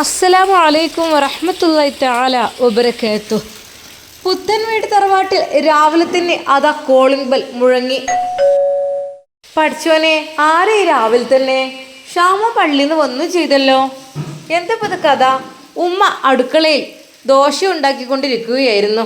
അസ്സലാമു അലൈക്കും വറഹ്മത്തുള്ളാഹി തആല വബറകാതുഹു പുത്തൻ വീട് തറവാട്ടിൽ രാവിലെ തന്നെ അതാ കോളിംഗ് ബെൽ മുഴങ്ങി. പഠിച്ചോനെ ആരെ രാവിലെ തന്നെ ഷാമ പള്ളിയിൽ നിന്ന് വന്നു ചെയ്തല്ലോ. എന്താ ഇപ്പൊ കഥ? ഉമ്മ അടുക്കളയിൽ ദോശ ഉണ്ടാക്കിക്കൊണ്ടിരിക്കുകയായിരുന്നു.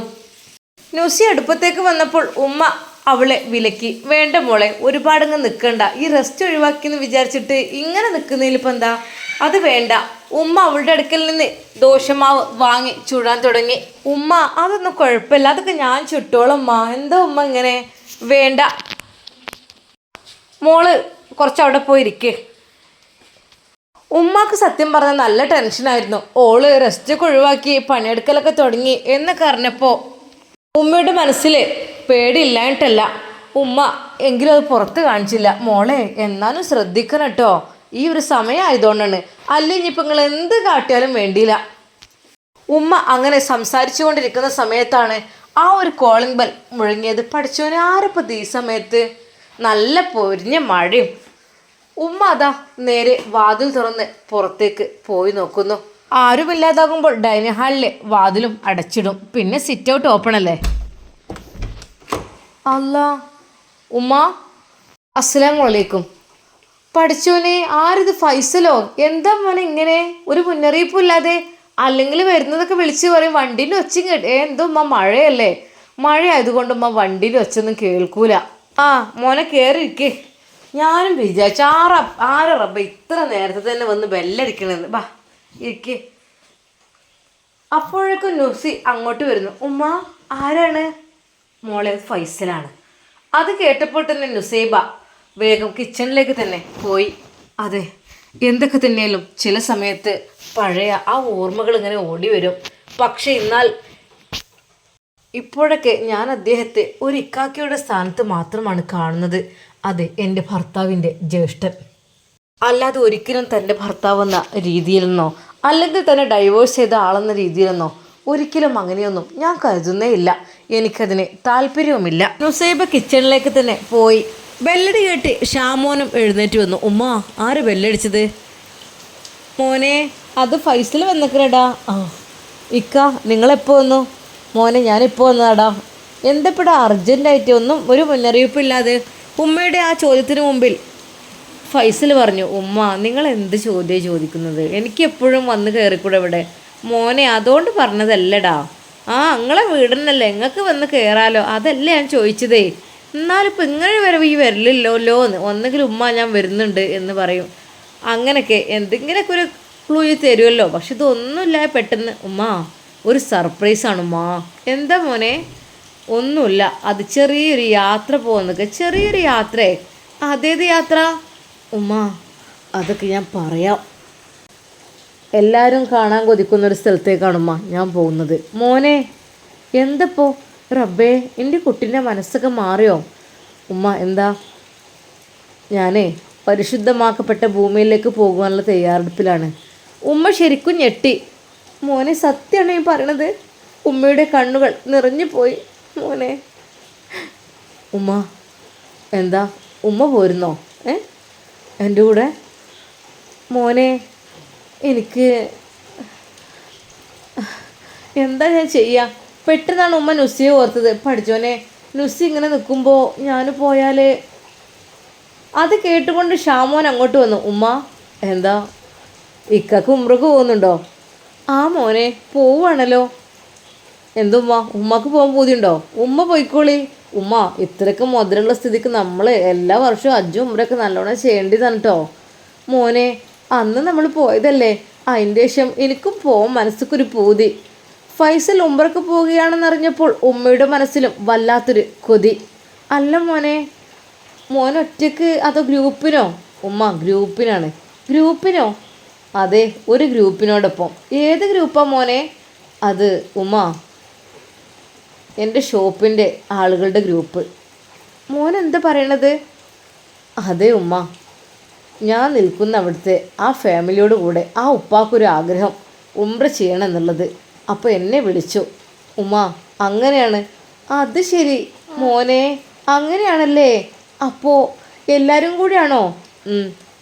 നുസി അടുപ്പത്തേക്ക് വന്നപ്പോൾ ഉമ്മ അവളെ വിലക്കി വേണ്ട മോളെ ഒരുപാടങ്ങ് നിൽക്കണ്ട ഈ റെസ്റ്റ് ഒഴിവാക്കി എന്ന് വിചാരിച്ചിട്ട് ഇങ്ങനെ നിൽക്കുന്നതിലിപ്പോൾ എന്താ? അത് വേണ്ട. ഉമ്മ അവളുടെ അടുക്കൽ നിന്ന് ദോശമാവ് വാങ്ങി ചുടാൻ തുടങ്ങി. ഉമ്മ അതൊന്നും കുഴപ്പമില്ല. അതൊക്കെ ഞാൻ ചുട്ടോളാം ഉമ്മ. എന്താ ഉമ്മ ഇങ്ങനെ? വേണ്ട. മോൾ കുറച്ച് അവിടെ പോയിരിക്കേ ഉമ്മാക്ക് സത്യം പറഞ്ഞ നല്ല ടെൻഷനായിരുന്നു ഓൾ റെസ്റ്റൊക്കെ ഒഴിവാക്കി പണിയെടുക്കലൊക്കെ തുടങ്ങി എന്നൊക്കെ അറിഞ്ഞപ്പോൾ ഉമ്മയുടെ മനസ്സിൽ പേടിയില്ലായിട്ടല്ല ഉമ്മ എങ്കിലും അത് പുറത്ത് കാണിച്ചില്ല. മോളെ എന്നാലും ശ്രദ്ധിക്കണം കേട്ടോ ഈ ഒരു സമയമായതുകൊണ്ടാണ് അല്ലേ അല്ലെങ്കിൽ ഇപ്പം നിങ്ങൾ എന്ത് കാട്ടിയാലും വേണ്ടിയില്ല. ഉമ്മ അങ്ങനെ സംസാരിച്ചു കൊണ്ടിരിക്കുന്ന സമയത്താണ് ആ ഒരു കോളിംഗ് ബെൽ മുഴങ്ങിയത്. പഠിച്ചവനെ ആരപ്പോൾ ഈ സമയത്ത്? നല്ല പൊരിഞ്ഞ മഴയും. ഉമ്മ അതാ നേരെ വാതിൽ തുറന്ന് പുറത്തേക്ക് പോയി നോക്കുന്നു. ആരുമില്ലാതാകുമ്പോൾ ഡൈനിങ് ഹാളിലെ വാതിലും അടച്ചിടും. പിന്നെ സിറ്റ് ഔട്ട് ഓപ്പൺ അല്ലേ? അല്ല ഉമ്മ അസ്സലാം വലൈക്കും പഠിച്ചോനെ ആരിത് ഫൈസലോ? എന്താ മോനെ ഇങ്ങനെ? ഒരു മുന്നറിയിപ്പും ഇല്ലാതെ അല്ലെങ്കിൽ വരുന്നതൊക്കെ വിളിച്ച് പറയും വണ്ടീന്റെ ഒച്ച കേട്ടെ എന്തോ ഉമ്മ മഴയല്ലേ? മഴ ആയതുകൊണ്ട് ഉമ്മ വണ്ടിയിൽ ഒച്ചൊന്നും കേൾക്കൂല. ആ മോനെ കയറിയിരിക്കേ ഞാനും വിചാരിച്ചു ആറ ആര ഇത്ര നേരത്തെ തന്നെ വന്ന് ബെല്ലടിക്കണെന്ന് ബാ ഇരിക്കേ. അപ്പോഴേക്കും നുസി അങ്ങോട്ട് വരുന്നു. ഉമ്മ ആരാണ്? മോളെ ഫൈസലാണ്. അത് കേട്ടപ്പോൾ തന്നെ നുസൈബ വേഗം കിച്ചണിലേക്ക് തന്നെ പോയി. അതെ എന്തൊക്കെ തന്നെയാലും ചില സമയത്ത് പഴയ ആ ഓർമ്മകൾ ഇങ്ങനെ ഓടി വരും. പക്ഷെ എന്നാൽ ഇപ്പോഴൊക്കെ ഞാൻ അദ്ദേഹത്തെ ഒരു ഇക്കാക്കിയുടെ സ്ഥാനത്ത് മാത്രമാണ് കാണുന്നത്. അതെ എന്റെ ഭർത്താവിന്റെ ജ്യേഷ്ഠൻ. അല്ലാതെ ഒരിക്കലും തന്റെ ഭർത്താവെന്ന രീതിയിലെന്നോ അല്ലെങ്കിൽ തന്നെ ഡൈവോഴ്സ് ചെയ്ത ആളെന്ന രീതിയിലെന്നോ ഒരിക്കലും അങ്ങനെയൊന്നും ഞാൻ കരുതുന്നേ ഇല്ല. എനിക്കതിന് താല്പര്യവുമില്ല. നുസൈബ കിച്ചണിലേക്ക് തന്നെ പോയി. ബെല്ലടി കേട്ട് ഷാമോനും എഴുന്നേറ്റ് വന്നു. ഉമ്മ ആര് ബെല്ലടിച്ചത്? മോനെ അത് ഫൈസൽ വന്നിക്കണടാ. ആ ഇക്ക നിങ്ങളെപ്പോൾ വന്നു? മോനെ ഞാനിപ്പോൾ വന്നതാടാ. എന്തപ്പെടാ അർജന്റായിട്ട് ഒന്നും ഒരു മുന്നറിയിപ്പില്ലാതെ ഉമ്മയുടെ ആ ചോദ്യത്തിന് മുമ്പിൽ ഫൈസൽ പറഞ്ഞു ഉമ്മ നിങ്ങൾ എന്ത് ചോദ്യം ചോദിക്കുന്നത്? എനിക്ക് എപ്പോഴും വന്ന് കയറിക്കൂടെ ഇവിടെ? മോനെ അതുകൊണ്ട് പറഞ്ഞതല്ലടാ. ആ അങ്ങളെ വീടന്നല്ലേ നിങ്ങൾക്ക് വന്ന് കയറാലോ അതല്ലേ ഞാൻ ചോദിച്ചതേ. എന്നാലിപ്പോൾ ഇങ്ങനെ വരവ് ഈ വരില്ലല്ലോ എന്ന്. ഒന്നെങ്കിൽ ഉമ്മ ഞാൻ വരുന്നുണ്ട് എന്ന് പറയും. അങ്ങനെയൊക്കെ എന്തെങ്കിലുമൊക്കെ ഒരു ക്ലൂ തരുമല്ലോ പക്ഷെ ഇതൊന്നുമില്ല പെട്ടെന്ന്. ഉമ്മ ഒരു സർപ്രൈസാണ് ഉമ്മ. എന്താ മോനെ? ഒന്നുമില്ല. അത് ചെറിയൊരു യാത്ര പോകുന്നൊക്കെ ചെറിയൊരു യാത്രയെ അതേത് യാത്ര? ഉമ്മ അതൊക്കെ ഞാൻ പറയാം. എല്ലാവരും കാണാൻ കൊതിക്കുന്ന ഒരു സ്ഥലത്തേക്കാണുമ്മ ഞാൻ പോകുന്നത്. മോനെ എന്തപ്പോ? റബ്ബേ എന്റെ കുട്ടീന്റെ മനസ്സൊക്കെ മാറിയോ? ഉമ്മ എന്താ? ഞാനേ പരിശുദ്ധമാക്കപ്പെട്ട ഭൂമിയിലേക്ക് പോകുവാനുള്ള തയ്യാറെടുപ്പിലാണ്. ഉമ്മ ശരിക്കും ഞെട്ടി. മോനെ സത്യമാണ് ഞാൻ പറയണത്. ഉമ്മയുടെ കണ്ണുകൾ നിറഞ്ഞു പോയി. മോനെ. ഉമ്മ എന്താ? ഉമ്മ പോരുന്നോ? ഏ? എന്റെ കൂടെ? മോനെ എനിക്ക് എന്താ ഞാൻ ചെയ്യുക പെട്ടെന്നാണ് ഉമ്മ നുസിയെ ഓർത്തത്. പഠിച്ചോനെ നുസി ഇങ്ങനെ നിൽക്കുമ്പോൾ ഞാൻ പോയാൽ അത് കേട്ടുകൊണ്ട് ഷാമോൻ അങ്ങോട്ട് വന്നു. ഉമ്മ എന്താ? ഇക്കക്ക് ഉമ്രക്ക് പോകുന്നുണ്ടോ? ആ മോനെ പോവുകയാണല്ലോ എന്തുമ്മ ഉമ്മക്ക് പോകാൻ പൂതിയുണ്ടോ? ഉമ്മ പോയിക്കോളി. ഉമ്മ ഇത്രയ്ക്ക് മുതലുള്ള സ്ഥിതിക്ക് നമ്മൾ എല്ലാ വർഷവും അജ്ജും ഉമ്രൊക്കെ നല്ലോണം ചെയ്യേണ്ടി കേട്ടോ മോനെ അന്ന് നമ്മൾ പോയതല്ലേ? അതിന്റെ ശേഷം എനിക്കും പോവാൻ മനസ്സൊക്കൊരു പൂതി. ഫൈസൽ ഉമ്രക്ക് പോവുകയാണെന്നറിഞ്ഞപ്പോൾ ഉമ്മയുടെ മനസ്സിലും വല്ലാത്തൊരു കൊതി. അല്ല മോനെ മോൻ ഒറ്റയ്ക്ക് അതോ ഗ്രൂപ്പിനോ? ഉമ്മ ഗ്രൂപ്പിനാണ്. ഗ്രൂപ്പിനോ? അതെ ഒരു ഗ്രൂപ്പിനോടൊപ്പം. ഏത് ഗ്രൂപ്പാ മോനെ? അത് ഉമ്മ. എന്റെ ഷോപ്പിന്റെ ആളുകളുടെ ഗ്രൂപ്പ്. മോൻ എന്താ പറയണത്? അതെ ഉമ്മ. ഞാൻ നിൽക്കുന്ന അവിടുത്തെ ആ ഫാമിലിയോട് കൂടെ ആ ഉപ്പാക്കൊരു ആഗ്രഹം ഉംറ ചെയ്യണം എന്നുള്ളത്. അപ്പോൾ എന്നെ വിളിച്ചു. ഉമാ അങ്ങനെയാണ്. അത് ശരി. മോനെ അങ്ങനെയാണല്ലേ? അപ്പോൾ എല്ലാവരും കൂടിയാണോ?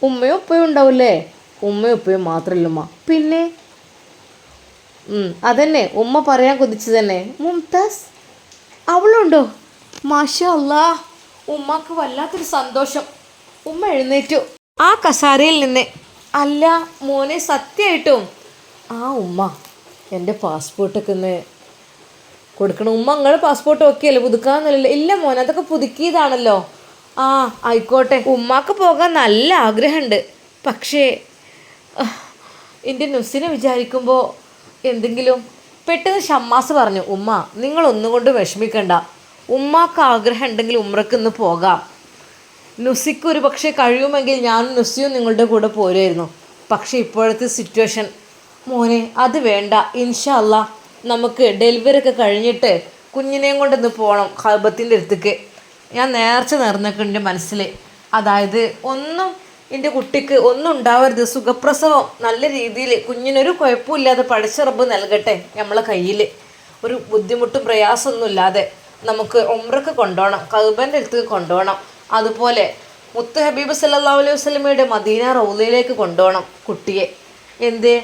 ഉമ്മയും ഉപ്പയും ഉണ്ടാവില്ലേ? ഉമ്മയും ഉപ്പയും മാത്രമല്ല ഉമ്മ. പിന്നെ? അതന്നെ. ഉമ്മ പറയാൻ കൊതിച്ചു തന്നെ. മുംതാസ് അവളുണ്ടോ? മാഷ അല്ലാ ഉമ്മക്ക് വല്ലാത്തൊരു സന്തോഷം. ഉമ്മ എഴുന്നേറ്റു. ആ കസാരയിൽ നിന്ന്. അല്ല മോനെ സത്യമായിട്ടും. ആ ഉമ്മ എന്റെ പാസ്പോർട്ടൊക്കെ ഒന്ന് കൊടുക്കണം. ഉമ്മ നിങ്ങൾ പാസ്പോർട്ട് ഓക്കെ അല്ലേ? പുതുക്കാന്നല്ലോ? ഇല്ല മോനെ അതൊക്കെ പുതുക്കിയതാണല്ലോ. ആ ആയിക്കോട്ടെ. ഉമ്മാക്ക് പോകാൻ നല്ല ആഗ്രഹമുണ്ട്. പക്ഷേ എന്റെ നുസിനെ വിചാരിക്കുമ്പോൾ എന്തെങ്കിലും പെട്ടെന്ന് ഷമ്മാസ് പറഞ്ഞു ഉമ്മ നിങ്ങളൊന്നുകൊണ്ട് വിഷമിക്കണ്ട. ഉമ്മാക്ക് ആഗ്രഹം ഉണ്ടെങ്കിൽ ഉമ്രക്ക് ഇന്ന് പോകാം. നുസിക്ക് ഒരു പക്ഷേ കഴിയുമെങ്കിൽ ഞാനും നുസിയും നിങ്ങളുടെ കൂടെ പോരുമായിരുന്നു. പക്ഷേ ഇപ്പോഴത്തെ സിറ്റുവേഷൻ മോനെ അത് വേണ്ട. ഇൻഷല്ല നമുക്ക് ഡെലിവറി ഒക്കെ കഴിഞ്ഞിട്ട് കുഞ്ഞിനെയും കൊണ്ടൊന്ന് പോകണം ഹർബത്തിന്റെ അടുത്തേക്ക്. ഞാൻ നേർച്ച നേർന്നൊക്കെ എന്റെ മനസ്സിൽ അതായത് ഒന്നും എന്റെ കുട്ടിക്ക് ഒന്നും ഉണ്ടാവരുത്. സുഖപ്രസവം നല്ല രീതിയിൽ കുഞ്ഞിനൊരു കുഴപ്പമില്ലാതെ പഠിച്ചറബ് നൽകട്ടെ നമ്മളെ കയ്യിൽ ഒരു ബുദ്ധിമുട്ടും പ്രയാസമൊന്നും ഇല്ലാതെ നമുക്ക് ഒമ്രക്ക് കൊണ്ടുപോകണം കൗബന്റെ അടുത്ത് കൊണ്ടുപോകണം. അതുപോലെ മുത്ത് ഹബീബ് സല്ലാ അലൈഹി വസ്ലമയുടെ മദീന റൗലയിലേക്ക് കൊണ്ടുപോകണം കുട്ടിയെ. എന്തേ?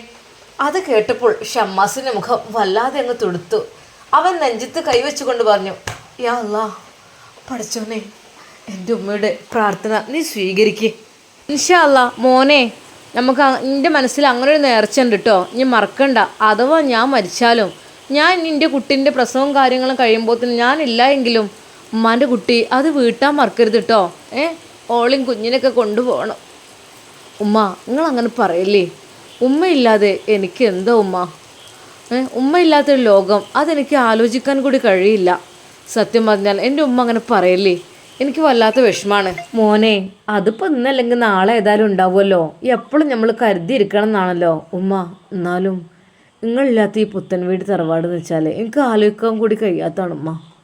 അത് കേട്ടപ്പോൾ ഷമ്മാസിന്റെ മുഖം വല്ലാതെ അങ്ങ് തുടുത്തു. അവൻ നെഞ്ചത്ത് കൈവച്ചുകൊണ്ട് പറഞ്ഞു യാ അല്ലാ പഠിച്ചോനെ എന്റെ ഉമ്മയുടെ പ്രാർത്ഥന നീ സ്വീകരിക്കേ. ഇൻഷാ അല്ല മോനെ നമുക്ക് എന്റെ മനസ്സിൽ അങ്ങനെ ഒരു നേർച്ച ഉണ്ട് കേട്ടോ ഇനി മറക്കണ്ട. അഥവാ ഞാൻ മരിച്ചാലും ഞാൻ എന്റെ കുട്ടീന്റെ പ്രസവം കാര്യങ്ങളും കഴിയുമ്പോൾ തന്നെ ഞാനില്ല എങ്കിലും ഉമ്മാന്റെ കുട്ടി അത് വീട്ടാൻ മറക്കരുത് കേട്ടോ ഏ? ഓളിയും കുഞ്ഞിനൊക്കെ കൊണ്ടുപോകണം. ഉമ്മ നിങ്ങൾ അങ്ങനെ പറയല്ലേ? ഉമ്മയില്ലാതെ എനിക്ക് എന്താ ഉമ്മ? ഏ? ഉമ്മയില്ലാത്തൊരു ലോകം അതെനിക്ക് ആലോചിക്കാൻ കൂടി കഴിയില്ല. സത്യം പറഞ്ഞാൽ എന്റെ ഉമ്മ അങ്ങനെ പറയല്ലേ? എനിക്ക് വല്ലാത്ത വിഷമാണ്. മോനെ അതിപ്പോൾ ഇന്നല്ലെങ്കിൽ നാളെ ഏതായാലും ഉണ്ടാവുമല്ലോ. എപ്പോഴും നമ്മൾ കരുതിയിരിക്കണം എന്നാണല്ലോ. ഉമ്മ എന്നാലും നിങ്ങളില്ലാത്ത ഈ പുത്തൻ വീട് തറവാട് എന്ന് വെച്ചാൽ എനിക്ക് ആലോചിക്കാൻ കൂടി കഴിയാത്തതാണ് ഉമ്മ.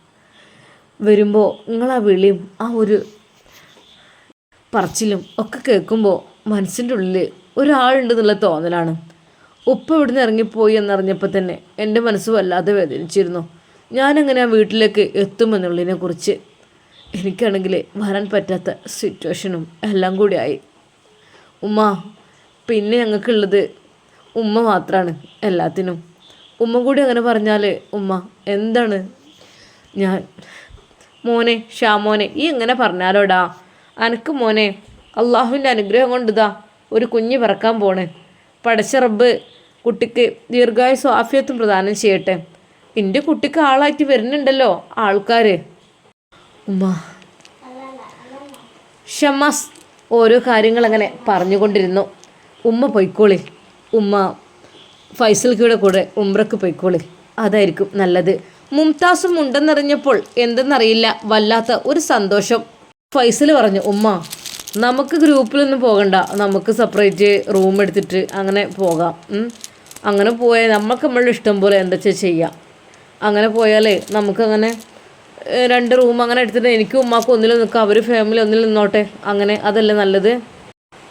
വരുമ്പോൾ നിങ്ങളാ വിളിയും ആ ഒരു പറച്ചിലും ഒക്കെ കേൾക്കുമ്പോൾ മനസ്സിന്റെ ഉള്ളിൽ ഒരാളുണ്ടെന്നുള്ള തോന്നലാണ്. ഉപ്പ ഇവിടുന്ന് ഇറങ്ങിപ്പോയി എന്നറിഞ്ഞപ്പോൾ തന്നെ എന്റെ മനസ്സ് വല്ലാതെ വേദനിച്ചിരുന്നു. ഞാനങ്ങനെ ആ വീട്ടിലേക്ക് എത്തുമെന്നുള്ളതിനെക്കുറിച്ച് എനിക്കാണെങ്കിൽ വരാൻ പറ്റാത്ത സിറ്റുവേഷനും എല്ലാം കൂടി ആയി. ഉമ്മ പിന്നെ ഞങ്ങൾക്കുള്ളത് ഉമ്മ മാത്രമാണ് എല്ലാത്തിനും. ഉമ്മ കൂടി അങ്ങനെ പറഞ്ഞാൽ ഉമ്മ എന്താണ്? ഞാൻ മോനെ ഷാമോനെ ഈ ഇങ്ങനെ പറഞ്ഞാലോടാ? അനക്ക് മോനെ അള്ളാഹുവിന്റെ അനുഗ്രഹം കൊണ്ടിതാ ഒരു കുഞ്ഞ് പിറക്കാൻ പോണേ. പടച്ച റബ്ബ് കുട്ടിക്ക് ദീർഘായുസ് ആഫിയത്തും പ്രദാനം ചെയ്യട്ടെ. എന്റെ കുട്ടിക്ക് ആളായിട്ട് വരുന്നുണ്ടല്ലോ ആൾക്കാർ ഉമ്മ. ഷമാസ് ഓരോ കാര്യങ്ങളങ്ങനെ പറഞ്ഞുകൊണ്ടിരുന്നു. ഉമ്മ പൊയ്ക്കോളി. ഉമ്മ ഫൈസൽക്കിയുടെ കൂടെ ഉമ്രക്ക് പൊയ്ക്കോളി. അതായിരിക്കും നല്ലത്. മുംതാസും ഉണ്ടെന്നറിഞ്ഞപ്പോൾ എന്തെന്നറിയില്ല വല്ലാത്ത ഒരു സന്തോഷം. ഫൈസൽ പറഞ്ഞു ഉമ്മ നമുക്ക് ഗ്രൂപ്പിലൊന്നും പോകണ്ട. നമുക്ക് സെപ്പറേറ്റ് റൂം എടുത്തിട്ട് അങ്ങനെ പോകാം. അങ്ങനെ പോയാൽ നമുക്ക് നമ്മളുടെ ഇഷ്ടം പോലെ എന്താ വെച്ചാൽ ചെയ്യാം. അങ്ങനെ പോയാലേ നമുക്കങ്ങനെ രണ്ട് റൂം അങ്ങനെ എടുത്തിട്ട് എനിക്കും ഉമ്മാക്കും ഒന്നിലും നിൽക്കാം. അവർ ഫാമിലി ഒന്നിൽ നിന്നോട്ടെ. അങ്ങനെ അതല്ലേ നല്ലത്?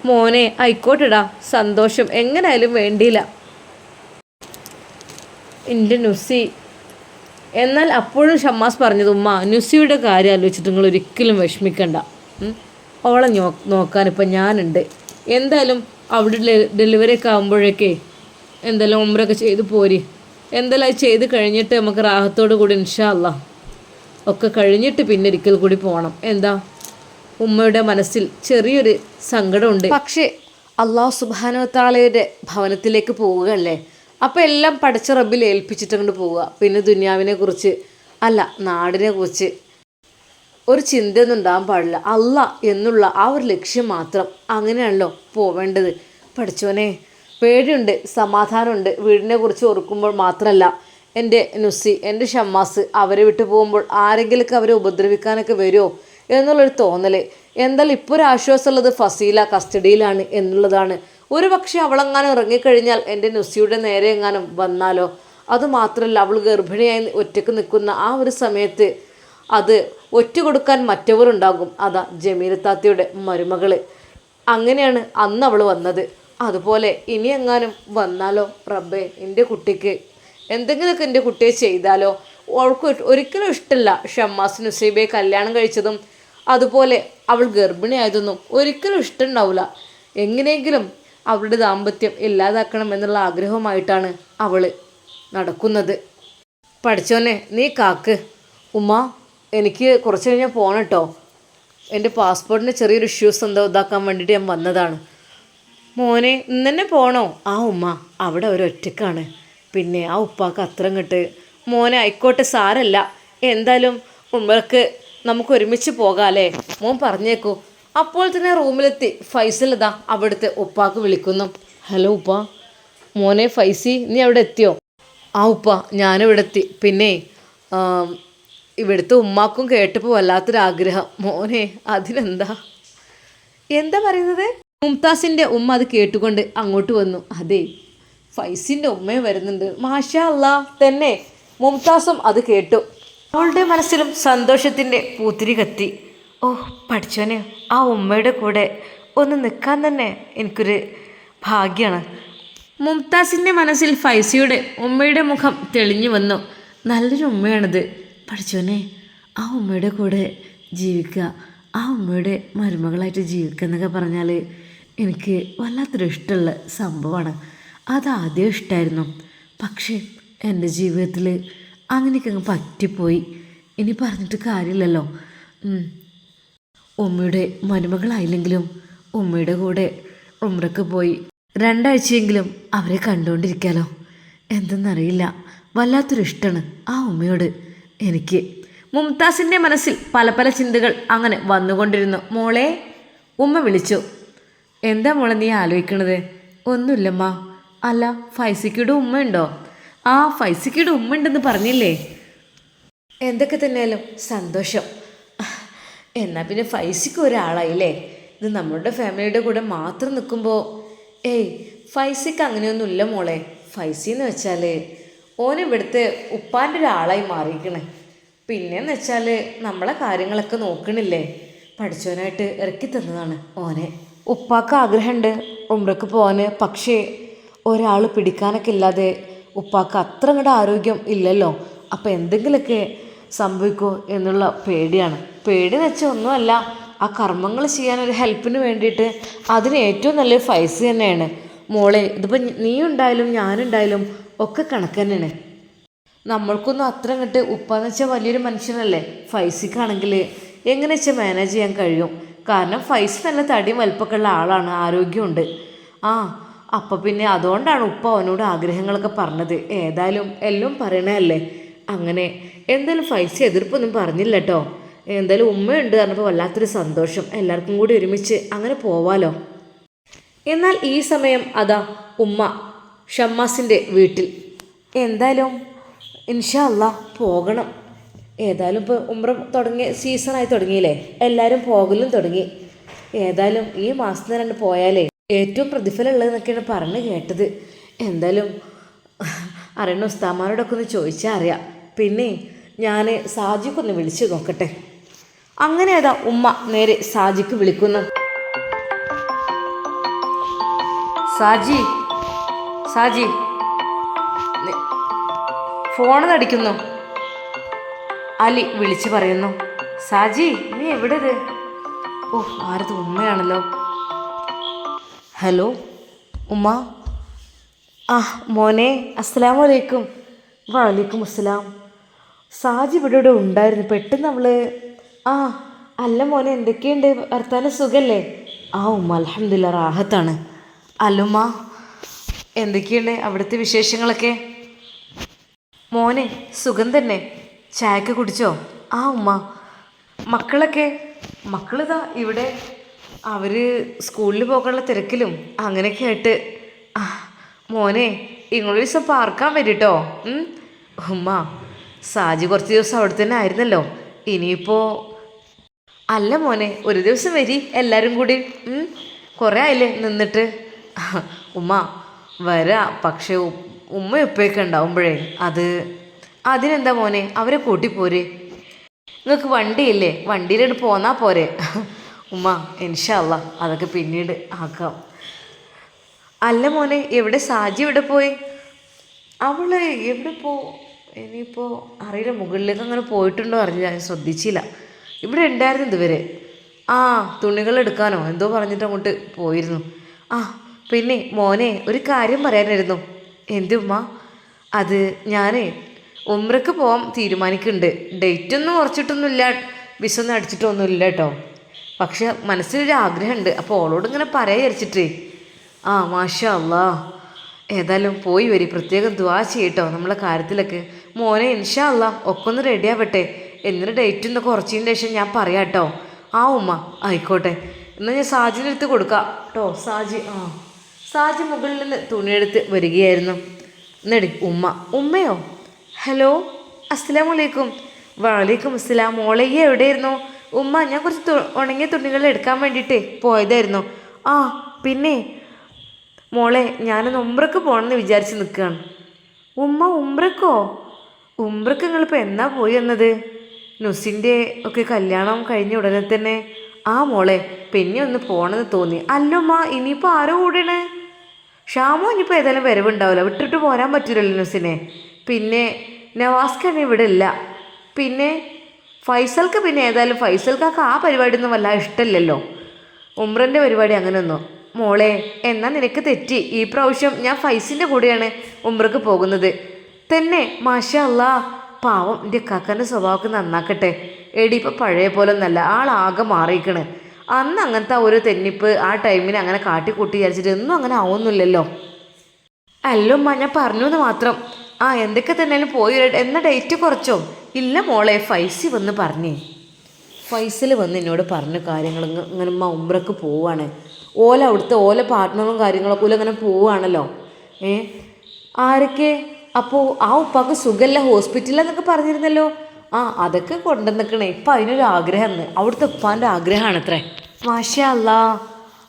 മോനെ ആയിക്കോട്ടെടാ. സന്തോഷം എങ്ങനെയായാലും വേണ്ടിയില്ല. എന്റെ നുസി എന്നാൽ അപ്പോഴും ഷമ്മാസ് പറഞ്ഞത് ഉമ്മ നുസിയുടെ കാര്യം ആലോചിച്ചിട്ട് നിങ്ങൾ ഒരിക്കലും വിഷമിക്കണ്ട. അവളെ നോ നോക്കാൻ ഇപ്പം ഞാനുണ്ട്. എന്തായാലും അവിടെ ഡെലിവറി ഒക്കെ ആകുമ്പോഴൊക്കെ എന്തായാലും ഉമ്രൊക്കെ ചെയ്ത് പോരി. എന്തായാലും അത് ചെയ്ത് കഴിഞ്ഞിട്ട് നമുക്ക് റാഹത്തോട് കൂടി ഇൻഷാല്ല ഒക്കെ കഴിഞ്ഞിട്ട് പിന്നെ ഒരിക്കൽ കൂടി പോകണം എന്താ? ഉമ്മയുടെ മനസ്സിൽ ചെറിയൊരു സങ്കടമുണ്ട്. പക്ഷേ അള്ളാഹു സുബാനോ താളയുടെ ഭവനത്തിലേക്ക് പോവുകയല്ലേ? അപ്പോൾ എല്ലാം പഠിച്ച റബ്ബിൽ ഏൽപ്പിച്ചിട്ട് അങ്ങോട്ട് പോവുക പിന്നെ ദുനിയാവിനെ കുറിച്ച് അല്ല നാടിനെ കുറിച്ച് ഒരു ചിന്തയൊന്നും ഉണ്ടാകാൻ പാടില്ല. അല്ല എന്നുള്ള ആ ഒരു ലക്ഷ്യം മാത്രം അങ്ങനെയാണല്ലോ പോവേണ്ടത്. പഠിച്ചോനെ പേടിയുണ്ട് സമാധാനമുണ്ട്. വീടിനെ കുറിച്ച് ഓർക്കുമ്പോൾ മാത്രമല്ല എന്റെ നുസി എന്റെ ഷമ്മാസ് അവരെ വിട്ടു പോകുമ്പോൾ ആരെങ്കിലുമൊക്കെ അവരെ ഉപദ്രവിക്കാനൊക്കെ വരുമോ എന്നുള്ളൊരു തോന്നൽ എന്തായാലും ഇപ്പോൾ ഒരു ആശ്വാസമുള്ളത് ഫസീല കസ്റ്റഡിയിലാണ് എന്നുള്ളതാണ്. ഒരു പക്ഷേ അവളെങ്ങാനും ഇറങ്ങിക്കഴിഞ്ഞാൽ എന്റെ നുസിയുടെ നേരെ എങ്ങാനും വന്നാലോ? അതുമാത്രമല്ല അവൾ ഗർഭിണിയായി ഒറ്റയ്ക്ക് നിൽക്കുന്ന ആ ഒരു സമയത്ത് അത് ഒറ്റ കൊടുക്കാൻ മറ്റവരുണ്ടാകും. അതാ ജമീലത്താത്തയുടെ മരുമകൾ അങ്ങനെയാണ് അന്ന് അവൾ വന്നത്. അതുപോലെ ഇനി എങ്ങാനും വന്നാലോ? റബ്ബേ എന്റെ കുട്ടിക്ക് എന്തെങ്കിലുമൊക്കെ എന്റെ കുട്ടിയെ ചെയ്താലോ? അവൾക്ക് ഒരിക്കലും ഇഷ്ടമല്ല ഷമ്മാസ് നുസൈബയെ കല്യാണം കഴിച്ചതും. അതുപോലെ അവൾ ഗർഭിണിയായതൊന്നും ഒരിക്കലും ഇഷ്ടമുണ്ടാവില്ല എങ്ങനെയെങ്കിലും അവളുടെ ദാമ്പത്യം ഇല്ലാതാക്കണം എന്നുള്ള ആഗ്രഹവുമായിട്ടാണ് അവൾ നടക്കുന്നത്. പഠിച്ചോനെ നീ കാക്ക്. ഉമ്മ എനിക്ക് കുറച്ച് കഴിഞ്ഞാൽ പോകണം കേട്ടോ എന്റെ പാസ്പോർട്ടിന് ചെറിയൊരു ഇഷ്യൂസ് എന്തോ ഇതാക്കാൻ വേണ്ടിയിട്ട് ഞാൻ വന്നതാണ്. മോനെ ഇന്ന് തന്നെ പോണോ? ആ ഉമ്മ അവിടെ ഒരൊറ്റക്കാണ്. പിന്നെ ആ ഉപ്പാക്ക് അത്രയും കിട്ട് മോനെ ആയിക്കോട്ടെ സാരല്ല. എന്തായാലും ഉമ്മക്ക് നമുക്ക് ഒരുമിച്ച് പോകാം അല്ലേ? മോൻ പറഞ്ഞേക്കൂ. അപ്പോൾ തന്നെ റൂമിലെത്തി. ഫൈസൽ ഇതാ അവിടുത്തെ ഉപ്പാക്ക് വിളിക്കുന്നു. ഹലോ ഉപ്പ മോനെ ഫൈസി നീ അവിടെ എത്തിയോ? ആ ഉപ്പ ഞാനിവിടെ എത്തി. പിന്നെ ഇവിടുത്തെ ഉമ്മാക്കും കേട്ടപ്പോൾ വല്ലാത്തൊരാഗ്രഹം. മോനെ അതിനെന്താ? എന്താ പറയുന്നത്? മുംതാസിന്റെ ഉമ്മ അത് കേട്ടുകൊണ്ട് അങ്ങോട്ട് വന്നു. അതെ ഫൈസിന്റെ ഉമ്മയും വരുന്നുണ്ട്. മാഷാ അല്ല തന്നെ. മുംതാസും അത് കേട്ടു. അവളുടെ മനസ്സിലും സന്തോഷത്തിന്റെ പൂത്തിരി കത്തി. ഓ പഠിച്ചോനെ ആ ഉമ്മയുടെ കൂടെ ഒന്ന് നിൽക്കാൻ തന്നെ എനിക്കൊരു ഭാഗ്യമാണ് മുംതാസിന്റെ മനസ്സിൽ ഫൈസിയുടെ ഉമ്മയുടെ മുഖം തെളിഞ്ഞു വന്നു. നല്ലൊരു ഉമ്മയാണിത്. പഠിച്ചോനെ ആ ഉമ്മയുടെ കൂടെ ജീവിക്കുക ആ ഉമ്മയുടെ മരുമകളായിട്ട് ജീവിക്കുക എന്നൊക്കെ പറഞ്ഞാൽ എനിക്ക് വല്ലാത്തൊരു ഇഷ്ടമുള്ള സംഭവമാണ്. അതാദ്യം ഇഷ്ടമായിരുന്നു പക്ഷേ എന്റെ ജീവിതത്തിൽ അങ്ങനെയൊക്കെ അങ്ങ് പറ്റിപ്പോയി. ഇനി പറഞ്ഞിട്ട് കാര്യമില്ലല്ലോ. ഉമ്മയുടെ മരുമകളായില്ലെങ്കിലും ഉമ്മയുടെ കൂടെ ഉമ്രക്ക് പോയി രണ്ടാഴ്ചയെങ്കിലും അവരെ കണ്ടുകൊണ്ടിരിക്കാലോ എന്തെന്നറിയില്ല. വല്ലാത്തൊരു ഇഷ്ടമാണ് ആ ഉമ്മയോട്. എനിക്ക് മുംതാസിന്റെ മനസ്സിൽ പല പല ചിന്തകൾ അങ്ങനെ വന്നുകൊണ്ടിരുന്നു. മോളെ ഉമ്മ വിളിച്ചു. എന്താ മോളെ നീ ആലോചിക്കണത്? ഒന്നുമില്ലമ്മ. അല്ല ഫൈസിക്കയുടെ ഉമ്മയുണ്ടോ? ആ ഫൈസിക്കയുടെ ഉമ്മ ഉണ്ടെന്ന് പറഞ്ഞില്ലേ? എന്തൊക്കെ തന്നെയാലും സന്തോഷം. എന്നാൽ പിന്നെ ഫൈസിക്ക് ഒരാളായില്ലേ? ഇത് നമ്മളുടെ ഫാമിലിയുടെ കൂടെ മാത്രം നിൽക്കുമ്പോൾ ഏയ് ഫൈസിക്ക് അങ്ങനെയൊന്നുമില്ല മോളെ. ഫൈസി എന്ന് വെച്ചാൽ ഓൻ ഉപ്പാന്റെ ഒരാളായി മാറിയിരിക്കണേ. പിന്നെയെന്ന് വെച്ചാൽ നമ്മളെ കാര്യങ്ങളൊക്കെ നോക്കണില്ലേ? പഠിച്ചവനായിട്ട് ഇറക്കി തന്നതാണ് ഓനെ. ഉപ്പാക്ക് ആഗ്രഹമുണ്ട് ഉമ്രക്ക് പോവാന്. പക്ഷേ ഒരാൾ പിടിക്കാനൊക്കെ ഇല്ലാതെ ഉപ്പാക്ക് അത്ര അങ്ങോട്ട് ആരോഗ്യം ഇല്ലല്ലോ. അപ്പം എന്തെങ്കിലുമൊക്കെ സംഭവിക്കുമോ എന്നുള്ള പേടിയാണ്. പേടി വെച്ചൊന്നുമല്ല ഒന്നുമല്ല. ആ കർമ്മങ്ങൾ ചെയ്യാൻ ഒരു ഹെൽപ്പിന് വേണ്ടിയിട്ട് അതിന് ഏറ്റവും നല്ലൊരു ഫൈസ് തന്നെയാണ്. മോളെ ഇതിപ്പോൾ നീ ഉണ്ടായാലും ഞാനുണ്ടായാലും ഒക്കെ കണക്ക് തന്നെയാണ്. നമ്മൾക്കൊന്നും അത്ര അങ്ങോട്ട് ഉപ്പാന്ന് വെച്ചാൽ വലിയൊരു മനുഷ്യനല്ലേ? ഫൈസിക്കാണെങ്കിൽ എങ്ങനെ വെച്ചാൽ മാനേജ് ചെയ്യാൻ കഴിയും? കാരണം ഫൈസ് നല്ല തടിയും വലിപ്പമൊക്കെ ഉള്ള ആളാണ് ആരോഗ്യമുണ്ട്. ആ അപ്പം പിന്നെ അതുകൊണ്ടാണ് ഉപ്പ അവനോട് ആഗ്രഹങ്ങളൊക്കെ പറഞ്ഞത്. ഏതായാലും എല്ലാം പറയണതല്ലേ? അങ്ങനെ. എന്തായാലും ഫൈസ് എതിർപ്പൊന്നും പറഞ്ഞില്ല കേട്ടോ എന്തായാലും ഉമ്മയുണ്ട് പറഞ്ഞപ്പോൾ വല്ലാത്തൊരു സന്തോഷം. എല്ലാവർക്കും കൂടി ഒരുമിച്ച് അങ്ങനെ പോവാലോ? എന്നാൽ ഈ സമയം അതാ ഉമ്മ ഷമ്മാസിന്റെ വീട്ടിൽ. എന്തായാലും ഇൻഷാ അല്ല പോകണം. ഏതായാലും ഇപ്പോൾ ഉമ്ര തുടങ്ങിയ സീസണായി തുടങ്ങിയില്ലേ? എല്ലാവരും പോകലും തുടങ്ങി. ഏതായാലും ഈ മാസത്തിന് രണ്ട് പോയാലേ. ഏറ്റവും പ്രതിഫലം ഉള്ളതെന്നൊക്കെയാണ് പറഞ്ഞ് കേട്ടത്. എന്തായാലും അറിയണ ഉസ്താമാരോടൊക്കെ ഒന്ന് ചോദിച്ചാൽ അറിയാം. പിന്നെ ഞാൻ സാജിക്കൊന്ന് വിളിച്ച് നോക്കട്ടെ. അങ്ങനെ അതാ ഉമ്മ നേരെ സാജിക്ക് വിളിക്കുന്നു. സാജി സാജി. ഫോണടിക്കുന്നു അലി വിളിച്ചു പറയുന്നു. സാജി നീ എവിടെ ഓ ആരത് ഉമ്മയാണല്ലോ. ഹലോ ഉമ്മ. ആ മോനെ അസ്സലാം വലൈക്കും വലൈക്കും അസ്സലാം സാജി ഇവിടെ ഇവിടെ ഉണ്ടായിരുന്നു? പെട്ടെന്ന് അവൾ ആ അല്ല മോനെ എന്തൊക്കെയുണ്ട്? വർത്താനം സുഖല്ലേ? ആ ഉമ്മ അലഹമില്ല റാഹത്താണ്. അല്ലുമ്മ എന്തൊക്കെയുണ്ട് അവിടുത്തെ വിശേഷങ്ങളൊക്കെ? മോനെ സുഖം തന്നെ. ചായക്ക് കുടിച്ചോ? ആ ഉമ്മ. മക്കളൊക്കെ? മക്കളിതാ ഇവിടെ. അവർ സ്കൂളിൽ പോകാനുള്ള തിരക്കിലും അങ്ങനെയൊക്കെ ആയിട്ട്. ആ, മോനെ ഇങ്ങോട്ട് ദിവസം പാർക്കാൻ വരിട്ടോ ഉമ്മ സാജി കുറച്ച് ദിവസം അവിടെ തന്നെ ആയിരുന്നല്ലോ. ഇനിയിപ്പോൾ അല്ല മോനെ ഒരു ദിവസം വരി എല്ലാവരും കൂടി. കുറേ ആയില്ലേ നിന്നിട്ട്. ഉമ്മ വരാ പക്ഷേ ഉമ്മ ഉപ്പയൊക്കെ ഉണ്ടാവുമ്പോഴേ അത് അതിനെന്താ മോനെ അവരെ കൂട്ടിപ്പോരെ നിങ്ങൾക്ക് വണ്ടിയില്ലേ വണ്ടിയിലോട്ട് പോന്നാൽ പോരെ. ഉമ്മ ഇൻഷല്ല അതൊക്കെ പിന്നീട് ആക്കാം. അല്ല മോനെ എവിടെ സാജി എവിടെ പോയി? അവൾ എവിടെ പോ ഇനിയിപ്പോൾ അറിയില്ല മുകളിലേക്ക് അങ്ങനെ പോയിട്ടുണ്ടോ അറിയില്ല ഞാൻ ശ്രദ്ധിച്ചില്ല. ഇവിടെ ഉണ്ടായിരുന്നു ഇതുവരെ. ആ തുണികൾ എടുക്കാനോ? എന്തോ പറഞ്ഞിട്ട് അങ്ങോട്ട് പോയിരുന്നു. ആ പിന്നെ മോനെ ഒരു കാര്യം പറയാനായിരുന്നു. എന്തുമ്മ അത് ഞാനേ ഉമ്രക്ക് പോകാൻ തീരുമാനിക്കുന്നുണ്ട്. ഡേറ്റ് ഒന്നും കുറച്ചിട്ടൊന്നുമില്ല വിസൊന്നും അടിച്ചിട്ടൊന്നുമില്ല കേട്ടോ. പക്ഷെ മനസ്സിലൊരു ആഗ്രഹമുണ്ട്. അപ്പോൾ ഓളോട് ഇങ്ങനെ പറയാ വിചാരിച്ചിട്ടേ. ആ മാഷാ അല്ലാ ഏതായാലും പോയി വരി. പ്രത്യേകം ദ്വാ ചെയ്യട്ടോ നമ്മളെ കാര്യത്തിലൊക്കെ. മോനെ ഇൻഷാ അല്ല ഒക്കെ ഒന്ന് റെഡി എന്നിട്ട് ഡേറ്റ് ഒന്ന് കുറച്ചതിന് ശേഷം ഞാൻ പറയാം കേട്ടോ. ആ ഉമ്മ ആയിക്കോട്ടെ. എന്നാൽ ഞാൻ സാജിന്റെ അടുത്ത് കൊടുക്കാം. കേട്ടോ സാജി ആ. സാജി മുകളിൽ നിന്ന് തുണിയെടുത്ത് വരികയായിരുന്നു. എന്നടി ഉമ്മ. ഉമ്മയോ? ഹലോ അസ്സലാം വലൈക്കും വലൈക്കും അസ്സലാം. മോളെ എവിടെയായിരുന്നു? ഉമ്മ ഞാൻ കുറച്ച് ഉണങ്ങിയ തുണികൾ എടുക്കാൻ വേണ്ടിയിട്ടേ പോയതായിരുന്നു. ആ പിന്നെ? മോളെ ഞാനൊന്ന് ഉമ്രക്ക് പോകണമെന്ന് വിചാരിച്ച് നിൽക്കുകയാണ് ഉമ്മ ഉമ്രക്കോ ഉമ്രക്ക് നിങ്ങളിപ്പോൾ എന്നാ പോയി വന്നത്? നുസിന്റെ ഒക്കെ കല്യാണം കഴിഞ്ഞ ഉടനെ തന്നെ ആ മോളെ പിന്നെ ഒന്ന് പോകണമെന്ന് തോന്നി. അല്ലമ്മ ഇനിയിപ്പോൾ ആരോ കൂടെയാണ് ഷാമോ ഇനിയിപ്പോൾ ഏതായാലും വരവുണ്ടാവില്ല. വിട്ടിട്ട് പോരാൻ പറ്റില്ലല്ലോ നുസിനെ പിന്നെ നവാസ്കാണ് ഇവിടെ ഇല്ല. പിന്നെ ഫൈസൽക്ക് പിന്നെ ഏതായാലും ഫൈസൽക്കൊക്കെ ആ പരിപാടിയൊന്നും വല്ല ഇഷ്ടമില്ലല്ലോ. ഉമ്രന്റെ പരിപാടി അങ്ങനെയൊന്നും. മോളെ എന്നാൽ നിനക്ക് തെറ്റി. ഈ പ്രാവശ്യം ഞാൻ ഫൈസിന്റെ കൂടെയാണ് ഉമ്രക്ക് പോകുന്നത്. തന്നെ മാഷ അല്ലാ പാവം എന്റെ കാക്കാന്റെ സ്വഭാവമൊക്കെ നന്നാക്കട്ടെ. എടി ഇപ്പം പഴയ പോലെ ഒന്നല്ല ആളാകെ മാറിയിക്കണ് അന്ന് അങ്ങനത്തെ ഒരു തെന്നിപ്പ് ആ ടൈമിന് അങ്ങനെ കാട്ടിക്കൂട്ടി വിചാരിച്ചിട്ട് ഒന്നും അങ്ങനെ ആവുന്നില്ലല്ലോ. അല്ലോ ഉമ്മ ഞാൻ പറഞ്ഞു എന്ന് മാത്രം. ആ എന്തൊക്കെ തന്നെയാലും പോയി എന്ന ഡേറ്റ് കുറച്ചോ? ഇല്ല മോളെ ഫൈസി വന്ന് പറഞ്ഞേ. ഫൈസൽ വന്ന് എന്നോട് പറഞ്ഞ കാര്യങ്ങൾ ഇങ്ങ- ഇങ്ങനെ ഉമ്മ ഉമ്രക്ക് പോവാണ്. ഓല അവിടുത്തെ ഓല പാർട്ട്ണറും കാര്യങ്ങളൊക്കെ ഓല അങ്ങനെ പോവാണല്ലോ. ഏ? ആരൊക്കെ? അപ്പോൾ ആ ഉപ്പാക്ക് സുഖമല്ല ഹോസ്പിറ്റലെന്നൊക്കെ പറഞ്ഞിരുന്നല്ലോ. ആ അതൊക്കെ കൊണ്ടുവന്നിക്കണേ. ഇപ്പം അതിനൊരു ആഗ്രഹം അവിടുത്തെ ഉപ്പാന്റെ ആഗ്രഹമാണത്രേ. മാഷാ അല്ലാ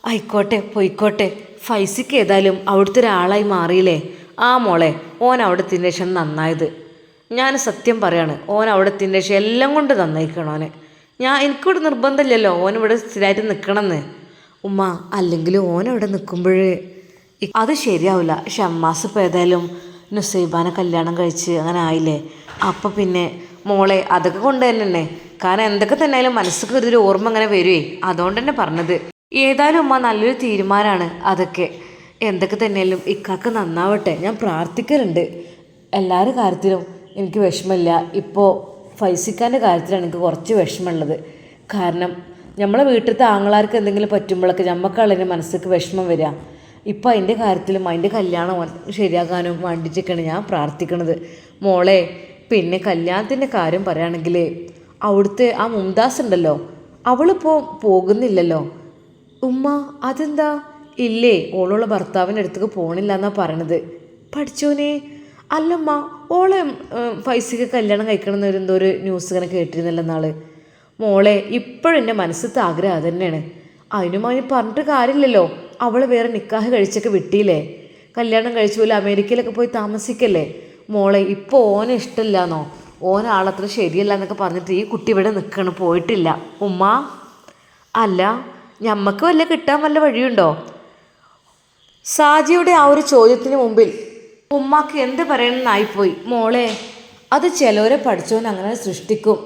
ആയിക്കോട്ടെ പോയിക്കോട്ടെ. ഫൈസിക്ക് ഏതായാലും അവിടുത്തെ ഒരാളായി മാറിയില്ലേ? ആ മോളെ ഓൻ അവിടെ ശേഷം നന്നായത്. ഞാൻ സത്യം പറയാണ് ഓൻ അവിടെ ശേഷം എല്ലാം കൊണ്ട് നന്നായിക്കണം ഓനെ. ഞാൻ എനിക്കിവിടെ നിർബന്ധമില്ലല്ലോ ഓൻ ഇവിടെ സ്ഥിരമായിട്ട് നിൽക്കണമെന്ന് ഉമ്മ അല്ലെങ്കിൽ ഓൻ അവിടെ നിൽക്കുമ്പോഴേ അത് ശരിയാവില്ല ഷമ്മാസ് ഇപ്പോൾ ഏതായാലും നുസൈബാനെ കല്യാണം കഴിച്ച് അങ്ങനെ ആയില്ലേ? അപ്പം പിന്നെ മോളെ അതൊക്കെ കൊണ്ട് തന്നെ കാരണം എന്തൊക്കെ തന്നെ ആയാലും മനസ്സിക്ക് ഒരു ഓർമ്മ അങ്ങനെ വരുവേ. അതുകൊണ്ട് തന്നെ പറഞ്ഞത്. ഏതായാലും ഉമ്മ നല്ലൊരു തീരുമാനമാണ് അതൊക്കെ. എന്തൊക്കെ തന്നെയാലും ഇക്കാക്ക് നന്നാവട്ടെ. ഞാൻ പ്രാർത്ഥിക്കലുണ്ട്. എല്ലാവരുടെ കാര്യത്തിലും എനിക്ക് വിഷമമില്ല. ഇപ്പോൾ ഫൈസിക്കാന്റെ കാര്യത്തിലാണ് എനിക്ക് കുറച്ച് വിഷമമുള്ളത്. കാരണം നമ്മളെ വീട്ടിലത്തെ ആങ്ങളാർക്ക് എന്തെങ്കിലും പറ്റുമ്പോഴൊക്കെ ഞമ്മക്കാളതിന്റെ മനസ്സിലേക്ക് വിഷമം വരിക. ഇപ്പം അതിന്റെ കാര്യത്തിലും അതിന്റെ കല്യാണം ശരിയാക്കാനും വേണ്ടിയിട്ടൊക്കെയാണ് ഞാൻ പ്രാർത്ഥിക്കണത്. മോളെ പിന്നെ കല്യാണത്തിന്റെ കാര്യം പറയുകയാണെങ്കിൽ അവിടുത്തെ ആ മുംതാസ് ഉണ്ടല്ലോ അവളിപ്പോൾ പോകുന്നില്ലല്ലോ. ഉമ്മ അതെന്താ? ഇല്ലേ ഓളുള്ള ഭർത്താവിന്റെ അടുത്തേക്ക് പോകണില്ല എന്നാണ് പറയണത്. പഠിച്ചോനെ. അല്ലമ്മ ഓളെ പൈസക്ക് കല്യാണം കഴിക്കണം എന്തോ ഒരു ന്യൂസ് ഇങ്ങനെ കേട്ടിരുന്നല്ലോ നാൾ മോളെ ഇപ്പോഴും എന്റെ മനസ്സിലത്തെ ആഗ്രഹം അത് തന്നെയാണ് അതിനുമായി പറഞ്ഞിട്ട് കാര്യമില്ലല്ലോ. അവൾ വേറെ നിക്കാഹ് കഴിച്ചൊക്കെ വിട്ടിയില്ലേ കല്യാണം കഴിച്ചു പോലെ അമേരിക്കയിലൊക്കെ പോയി താമസിക്കല്ലേ. മോളെ ഇപ്പോൾ ഓനെ ഇഷ്ടമില്ലാന്നോ? ഓനാളത്ര ശരിയല്ല എന്നൊക്കെ പറഞ്ഞിട്ട് ഈ കുട്ടി ഇവിടെ നിൽക്കണം പോയിട്ടില്ല. ഉമ്മ. അല്ല ഞമ്മക്ക് വല്ല കിട്ടാൻ വല്ല വഴിയുണ്ടോ? സാജിയുടെ ആ ഒരു ചോദ്യത്തിന് മുമ്പിൽ ഉമ്മാക്ക് എന്ത് പറയണമെന്നായിപ്പോയി മോളെ അത് ചിലവരെ പഠിച്ചവൻ അങ്ങനെ സൃഷ്ടിക്കും.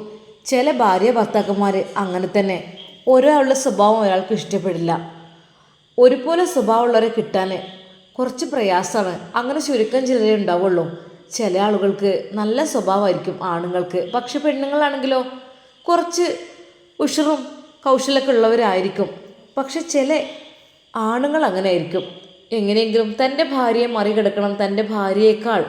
ചില ഭാര്യ ഭർത്താക്കന്മാർ അങ്ങനെ തന്നെ. ഒരാളുടെ സ്വഭാവം ഒരാൾക്ക് ഇഷ്ടപ്പെടില്ല. ഒരുപോലെ സ്വഭാവമുള്ളവരെ കിട്ടാൻ കുറച്ച് പ്രയാസമാണ്. അങ്ങനെ ചുരുക്കം ചിലരെ ഉണ്ടാവുള്ളൂ. ചില ആളുകൾക്ക് നല്ല സ്വഭാവമായിരിക്കും ആണുങ്ങൾക്ക്. പക്ഷെ പെണ്ണുങ്ങളാണെങ്കിലോ കുറച്ച് ഉഷറും കൗശലമൊക്കെ ഉള്ളവരായിരിക്കും. പക്ഷെ ചില ആണുങ്ങൾ അങ്ങനെ ആയിരിക്കും എങ്ങനെയെങ്കിലും തന്റെ ഭാര്യയെ മറികടക്കണം. തന്റെ ഭാര്യയേക്കാൾ